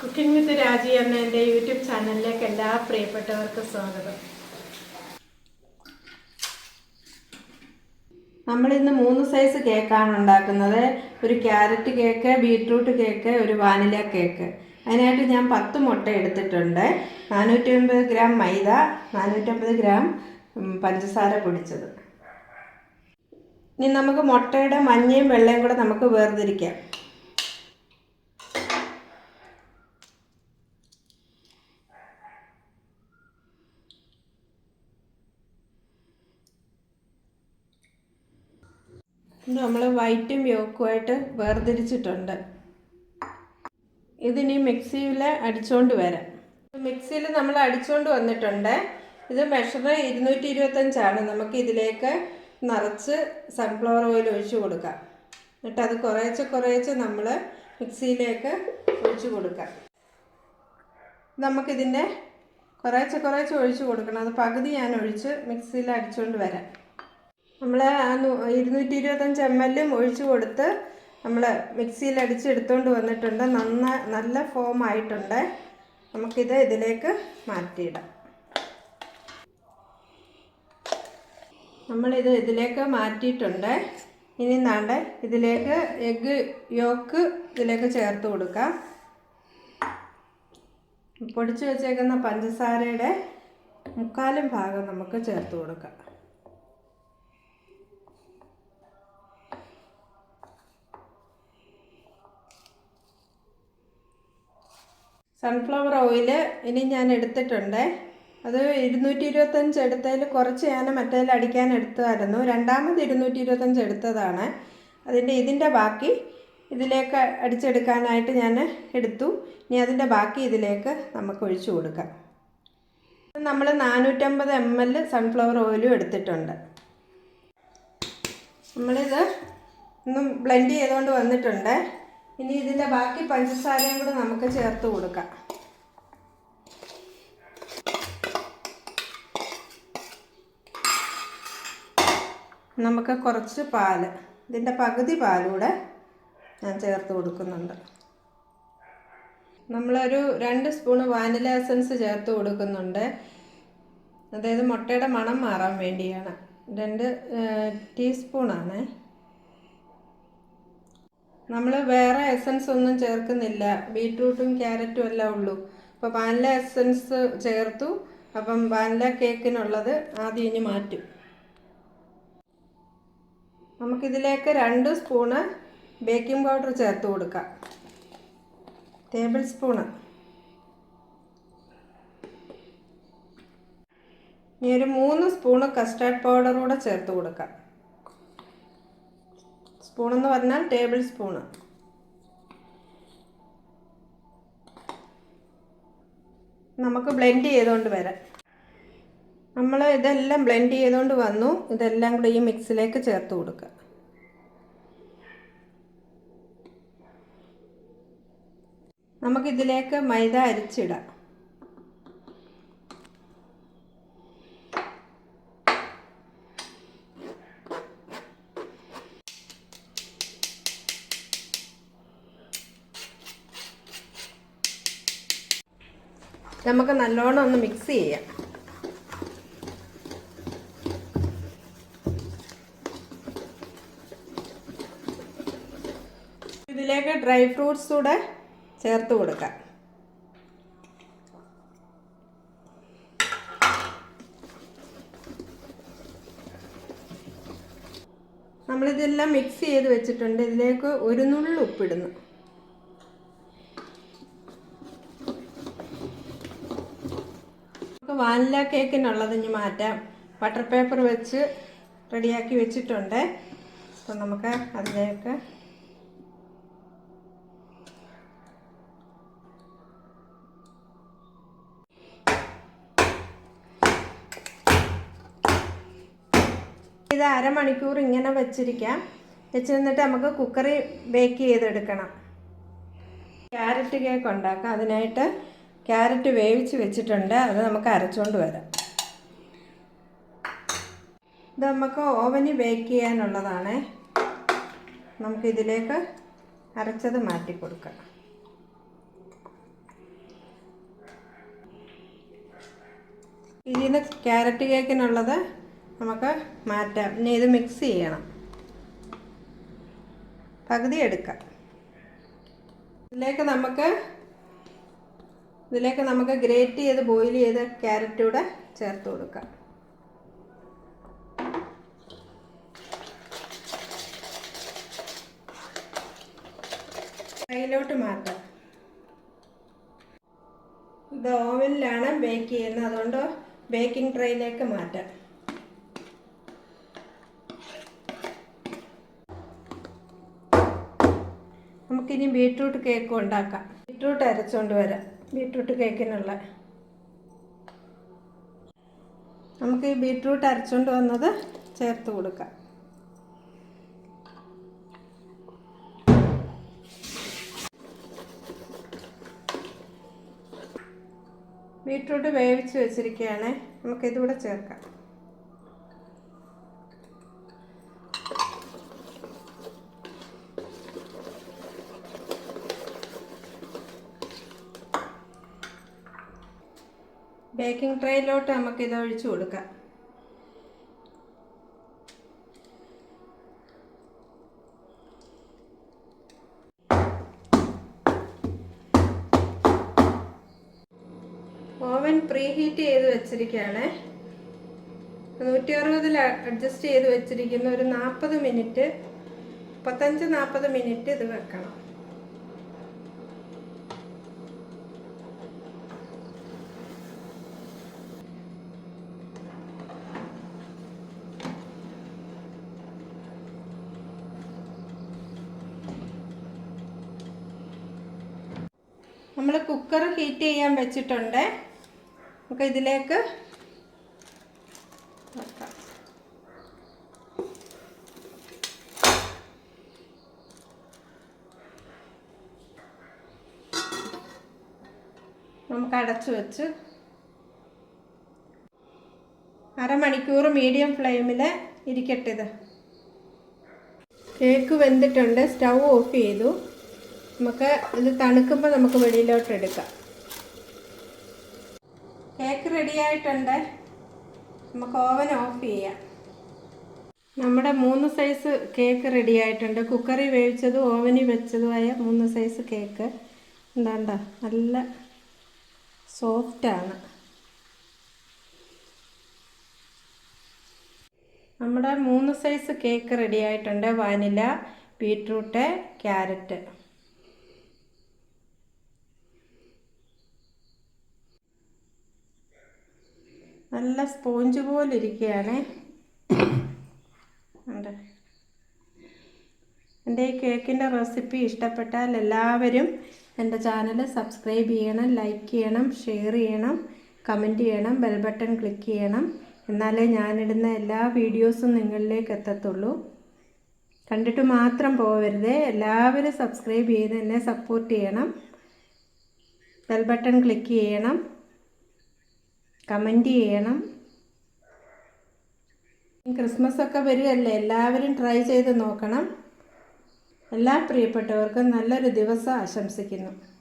Cooking വിത്ത് രാജി എന്ന എന്റെ യൂട്യൂബ് ചാനലിലേക്ക് എല്ലാ പ്രിയപ്പെട്ടവർക്കും സ്വാഗതം. നമ്മളിന്ന് മൂന്ന് സൈസ് കേക്കാണ് ഉണ്ടാക്കുന്നത്. ഒരു ക്യാരറ്റ് കേക്ക് ബീട്രൂട്ട് കേക്ക് ഒരു വാനില കേക്ക്. അതിനായിട്ട് ഞാൻ പത്ത് മുട്ട എടുത്തിട്ടുണ്ട്. നാനൂറ്റി ഗ്രാം മൈദ നാനൂറ്റമ്പത് ഗ്രാം പഞ്ചസാര പൊടിച്ചത്. ഇനി നമുക്ക് മുട്ടയുടെ മഞ്ഞയും വെള്ളയും കൂടെ നമുക്ക് വേർതിരിക്കാം. നമ്മൾ വൈറ്റും യോക്കുമായിട്ട് വേർതിരിച്ചിട്ടുണ്ട്. ഇതിനി മിക്സിയിൽ അടിച്ചുകൊണ്ട് വരാം. മിക്സിയിൽ നമ്മൾ അടിച്ചുകൊണ്ട് വന്നിട്ടുണ്ട്. ഇത് മെഷർ ഇരുന്നൂറ്റി ഇരുപത്തഞ്ചാണ് നമുക്ക് ഇതിലേക്ക് നിറച്ച് സൺഫ്ലവർ ഓയിൽ ഒഴിച്ച് കൊടുക്കാം. എന്നിട്ട് അത് കുറേച്ച് കുറേച്ച് നമ്മൾ മിക്സിയിലേക്ക് ഒഴിച്ച് കൊടുക്കാം. നമുക്കിതിന്റെ കുറേച്ച് കുറേച്ച് ഒഴിച്ച് കൊടുക്കണം. അത് പകുതി ഞാൻ ഒഴിച്ച് മിക്സിയിൽ അടിച്ചുകൊണ്ട് വരാം. നമ്മൾ ആ ഇരുന്നൂറ്റി ഇരുപത്തഞ്ച് എം എല്ലും ഒഴിച്ചു കൊടുത്ത് നമ്മൾ മിക്സിയിൽ അടിച്ചെടുത്തുകൊണ്ട് വന്നിട്ടുണ്ട്. നന്ന നല്ല ഫോം ആയിട്ടുണ്ട്. നമുക്കിത് ഇതിലേക്ക് മാറ്റിയിടാം. നമ്മളിത് ഇതിലേക്ക് മാറ്റിയിട്ടുണ്ട്. ഇനി നാണ്ട് ഇതിലേക്ക് എഗ്ഗ് യോക്ക് ഇതിലേക്ക് ചേർത്ത് കൊടുക്കാം. പൊടിച്ചു വെച്ചേക്കുന്ന പഞ്ചസാരയുടെ മുക്കാലും ഭാഗം നമുക്ക് ചേർത്ത് കൊടുക്കാം. സൺഫ്ലവർ ഓയിൽ ഇനി ഞാൻ എടുത്തിട്ടുണ്ട്. അത് ഇരുന്നൂറ്റി ഇരുപത്തഞ്ച് എടുത്തതിൽ കുറച്ച് ഞാൻ മറ്റേതിൽ അടിക്കാൻ എടുത്തായിരുന്നു രണ്ടാമത് ഇരുന്നൂറ്റി ഇരുപത്തഞ്ച് എടുത്തതാണ്. അതിന്റെ ഇതിന്റെ ബാക്കി ഇതിലേക്ക് അടിച്ചെടുക്കാനായിട്ട് ഞാൻ എടുത്തു. ഇനി അതിന്റെ ബാക്കി ഇതിലേക്ക് നമുക്ക് ഒഴിച്ചു കൊടുക്കാം. നമ്മൾ നാനൂറ്റമ്പത് എം എൽ സൺഫ്ലവർ ഓയിലും എടുത്തിട്ടുണ്ട്. നമ്മളിത് ഒന്നും ബ്ലെൻഡ് ചെയ്തുകൊണ്ട് വന്നിട്ടുണ്ട്. ഇനി ഇതിന്റെ ബാക്കി പഞ്ചസാരയും കൂടെ നമുക്ക് ചേർത്ത് കൊടുക്കാം. നമുക്ക് കുറച്ച് പാൽ ഇതിന്റെ പകുതി പാലൂടെ ഞാൻ ചേർത്ത് കൊടുക്കുന്നുണ്ട്. നമ്മളൊരു രണ്ട് സ്പൂണ് വാനില എസൻസ് ചേർത്ത് കൊടുക്കുന്നുണ്ട്. അതായത് മുട്ടയുടെ മണം മാറാൻ വേണ്ടിയാണ്. രണ്ട് ടീസ്പൂണാണ്. നമ്മൾ വേറെ എസൻസ് ഒന്നും ചേർക്കുന്നില്ല. ബീട്രൂട്ടും ക്യാരറ്റും എല്ലാം ഉള്ളൂ. അപ്പോൾ വാനില എസൻസ് ചേർത്തു. അപ്പം വാനില കേക്കിനുള്ളത് ആദ്യം ഇനി മാറ്റും. നമുക്കിതിലേക്ക് രണ്ട് സ്പൂണ് ബേക്കിംഗ് പൗഡർ ചേർത്ത് കൊടുക്കാം. ടേബിൾ സ്പൂണ് ഇനി ഒരു മൂന്ന് സ്പൂണ് കസ്റ്റാർഡ് പൗഡർ കൂടെ ചേർത്ത് കൊടുക്കാം. സ്പൂൺ എന്ന് പറഞ്ഞാൽ ടേബിൾ സ്പൂണ് നമുക്ക് ബ്ലെൻഡ് ചെയ്തുകൊണ്ട് വരാം. നമ്മൾ ഇതെല്ലാം ബ്ലെൻഡ് ചെയ്തുകൊണ്ട് വന്നു. ഇതെല്ലാം കൂടെ ഈ മിക്സിലേക്ക് ചേർത്ത് കൊടുക്കുക. നമുക്കിതിലേക്ക് മൈദ അരിച്ചിടാം. നമുക്ക് നല്ലോണം ഒന്ന് മിക്സ് ചെയ്യാം. ഇതിലേക്ക് ഡ്രൈ ഫ്രൂട്ട്സ് കൂടെ ചേർത്ത് കൊടുക്കാം. നമ്മളിതെല്ലാം മിക്സ് ചെയ്ത് വെച്ചിട്ടുണ്ട്. ഇതിലേക്ക് ഒരു നുള്ളു ഉപ്പിടുന്നു. വാനില കേക്കിനുള്ളത് ഇനി മാറ്റാം. ബട്ടർ പേപ്പർ വെച്ച് റെഡിയാക്കി വെച്ചിട്ടുണ്ട്. അപ്പം നമുക്ക് അതിലേക്ക് ഇത് അരമണിക്കൂർ ഇങ്ങനെ വെച്ചിരിക്കാം. വെച്ചിരുന്നിട്ട് നമുക്ക് കുക്കറി ബേക്ക് ചെയ്തെടുക്കണം. ക്യാരറ്റ് കേക്ക് ഉണ്ടാക്കാം. അതിനായിട്ട് ക്യാരറ്റ് വേവിച്ച് വെച്ചിട്ടുണ്ട്. അത് നമുക്ക് അരച്ചുകൊണ്ട് വരാം. ഇത് നമുക്ക് ഓവനിൽ ബേക്ക് ചെയ്യാനുള്ളതാണ്. നമുക്കിതിലേക്ക് അരച്ചത് മാറ്റി കൊടുക്കണം. ഇതിന് ക്യാരറ്റ് കേക്കിനുള്ളത് നമുക്ക് മാറ്റാം. ഇനി ഇത് മിക്സ് ചെയ്യണം. പകുതി എടുക്കാം. ഇതിലേക്ക് നമുക്ക് ഇതിലേക്ക് നമുക്ക് ഗ്രേറ്റ് ചെയ്ത് ബോയിൽ ചെയ്ത് ക്യാരറ്റ് കൂടെ ചേർത്ത് കൊടുക്കാം. കയ്യിലോട്ട് മാറ്റാം. ഇത് ഓവനിലാണ് ബേക്ക് ചെയ്യുന്നത്. അതുകൊണ്ട് ബേക്കിംഗ് ട്രേയിലേക്ക് മാറ്റാം. നമുക്കിനി ബീട്രൂട്ട് കേക്ക് ഉണ്ടാക്കാം. ബീട്രൂട്ട് അരച്ചുകൊണ്ട് വരാം. ബീട്രൂട്ട് കേക്കിനുള്ള. നമുക്ക് ഈ ബീട്രൂട്ട് അരച്ചുകൊണ്ട് വന്നത് ചേർത്ത് കൊടുക്കാം. ബീട്രൂട്ട് വേവിച്ച് വെച്ചിരിക്കുകയാണ്. നമുക്കിതുകൂടെ ചേർക്കാം. ബേക്കിംഗ് ട്രേയിലോട്ട് നമുക്ക് ഇത് ഒഴിച്ചു കൊടുക്കാം. ഓവൻ പ്രീ ഹീറ്റ് ചെയ്ത് വെച്ചിരിക്കുകയാണ്. നൂറ്റി അറുപതിൽ അഡ്ജസ്റ്റ് ചെയ്ത് വെച്ചിരിക്കുന്ന ഒരു നാൽപ്പത് മിനിറ്റ് മുപ്പത്തഞ്ച് നാൽപ്പത് മിനിറ്റ് ഇത് വെക്കണം. നമ്മൾ കുക്കർ ഹീറ്റ് ചെയ്യാൻ വെച്ചിട്ടുണ്ട്. നമുക്ക് ഇതിലേക്ക് വെക്കാം. നമുക്ക് അടച്ചു വെച്ച് അരമണിക്കൂർ മീഡിയം ഫ്ലെയിമിൽ ഇരിക്കട്ടെ ഇത്. കേക്ക് വെന്തിട്ടുണ്ട്. സ്റ്റൗ ഓഫ് ചെയ്തു. നമുക്ക് ഇത് തണുക്കുമ്പോൾ നമുക്ക് വെളിയിലോട്ട് എടുക്കാം. കേക്ക് റെഡി ആയിട്ടുണ്ട്. നമുക്ക് ഓവൻ ഓഫ് ചെയ്യാം. നമ്മുടെ മൂന്ന് സൈസ് കേക്ക് റെഡി ആയിട്ടുണ്ട്. കുക്കറിൽ വേവിച്ചതും ഓവനിൽ വെച്ചതുമായ മൂന്ന് സൈസ് കേക്ക്. എന്താണ്ട? നല്ല സോഫ്റ്റാണ് നമ്മുടെ മൂന്ന് സൈസ് കേക്ക് റെഡി ആയിട്ടുണ്ട്. വാനില ബീട്രൂട്ട് ക്യാരറ്റ് നല്ല സ്പോഞ്ച് പോലെ ഇരിക്കുകയാണ് എന്റെ ഈ കേക്കിന്റെ റെസിപ്പി ഇഷ്ടപ്പെട്ടാൽ എല്ലാവരും എന്റെ ചാനൽ സബ്സ്ക്രൈബ് ചെയ്യണം ലൈക്ക് ചെയ്യണം ഷെയർ ചെയ്യണം കമന്റ് ചെയ്യണം ബെൽ ബട്ടൺ ക്ലിക്ക് ചെയ്യണം. എന്നാലേ ഞാനിടുന്ന എല്ലാ വീഡിയോസും നിങ്ങളിലേക്ക് എത്തത്തുള്ളൂ. കണ്ടിട്ട് മാത്രം പോകരുത് എല്ലാവരും സബ്സ്ക്രൈബ് ചെയ്ത് എന്നെ സപ്പോർട്ട് ചെയ്യണം. ബെൽ ബട്ടൺ ക്ലിക്ക് ചെയ്യണം. കമന്റ് ചെയ്യണം. ക്രിസ്മസ് ഒക്കെ വരികയല്ലേ? എല്ലാവരും ട്രൈ ചെയ്ത് നോക്കണം. എല്ലാ പ്രിയപ്പെട്ടവർക്കും നല്ലൊരു ദിവസം ആശംസിക്കുന്നു.